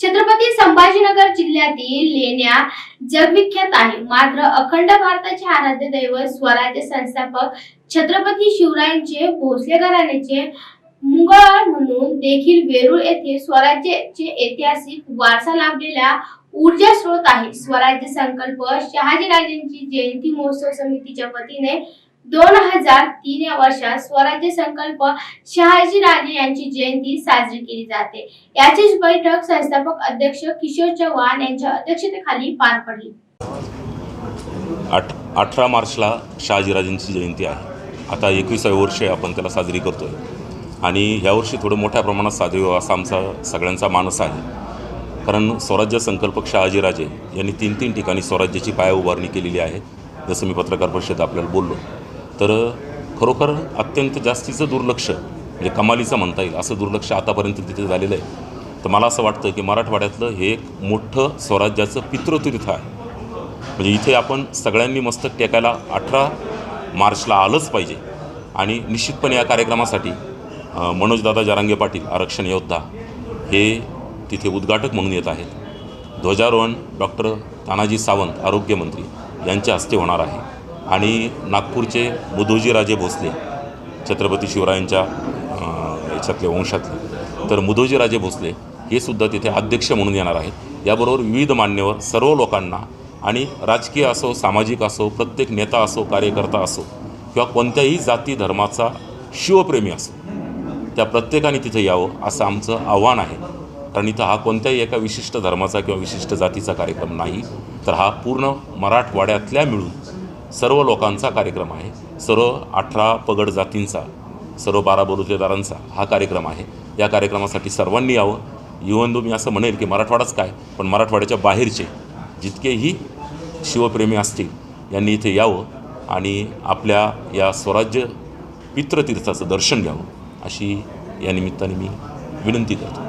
छत्रपती संभाजीनगर जिल्ह्यातील लेण्या जगविख्यात आहे. मात्र अखंड भारताचे आराध्य दैवत स्वराज्य संस्थापक छत्रपती शिवरायांचे भोसले घराण्याचे मुंगळ म्हणून देखील वेरूळ येथे स्वराज्याचे ऐतिहासिक वारसा लाभलेला ऊर्जा स्रोत आहे. स्वराज्य संकल्प शहाजीराजेंची जयंती महोत्सव समितीच्या वतीने दोन हजार तीन या वर्षात स्वराज्य संकल्प शहाजीराजे यांची जयंती साजरी केली जाते. याचीच बैठक संस्थापक अध्यक्ष किशोर चव्हाण यांच्या अध्यक्षतेखाली पार पडली. आठ अठरा मार्चला शहाजीराजेंची जयंती आहे. आता एकविसाव्या वर्षी आपण त्याला साजरी करतो आहे आणि ह्यावर्षी थोडं मोठ्या प्रमाणात साजरी व्हावं असा आमचा सगळ्यांचा मानस आहे. कारण स्वराज्य संकल्पक शहाजीराजे यांनी तीन तीन ठिकाणी स्वराज्याची पाया उभारणी केलेली आहे. जसं मी पत्रकार परिषद आपल्याला बोललो. तर खरोखर अत्यंत जास्तीचं दुर्लक्ष म्हणजे कमालीचं म्हणता येईल असं दुर्लक्ष आतापर्यंत तिथे झालेलं आहे. तर मला असं वाटतं की मराठवाड्यातलं हे एक मोठं स्वराज्याचं पितृतीर्थ आहे. म्हणजे इथे आपण सगळ्यांनी मस्तक टेकायला अठरा मार्चला आलंच पाहिजे. आणि निश्चितपणे या कार्यक्रमासाठी मनोजदादा जारांगे पाटील आरक्षण योद्धा हे तिथे उद्घाटक म्हणून येत आहेत. ध्वजारोहण डॉक्टर तानाजी सावंत आरोग्यमंत्री यांच्या हस्ते होणार आहे. आणि नागपूरचे मुधोजीराजे भोसले छत्रपती शिवरायांच्या याच्यातले वंशातले. तर मुधोजीराजे भोसले हे सुद्धा तिथे अध्यक्ष म्हणून येणार आहेत. याबरोबर विविध मान्यवर सर्व लोकांना आणि राजकीय असो सामाजिक असो प्रत्येक नेता असो कार्यकर्ता असो किंवा कोणत्याही जाती धर्माचा शिवप्रेमी असो त्या प्रत्येकाने तिथे यावं असं आमचं आव्हान आहे. कारण इथं हा कोणत्याही एका विशिष्ट धर्माचा किंवा विशिष्ट जातीचा कार्यक्रम नाही. तर हा पूर्ण मराठवाड्यातल्या मिळून सर्व लोकांचा कार्यक्रम आहे. सर्व अठरा पगड जातींचा सर्व बारा बरुजेदारांचा हा कार्यक्रम आहे. या कार्यक्रमासाठी सर्वांनी यावं. इवन दो मी असं म्हणेल की मराठवाडाच काय पण मराठवाड्याच्या बाहेरचे जितकेही शिवप्रेमी असतील यांनी इथे यावं आणि आपल्या या स्वराज्य पितृतीर्थाचं दर्शन घ्यावं अशी या निमित्ताने मी विनंती करतो.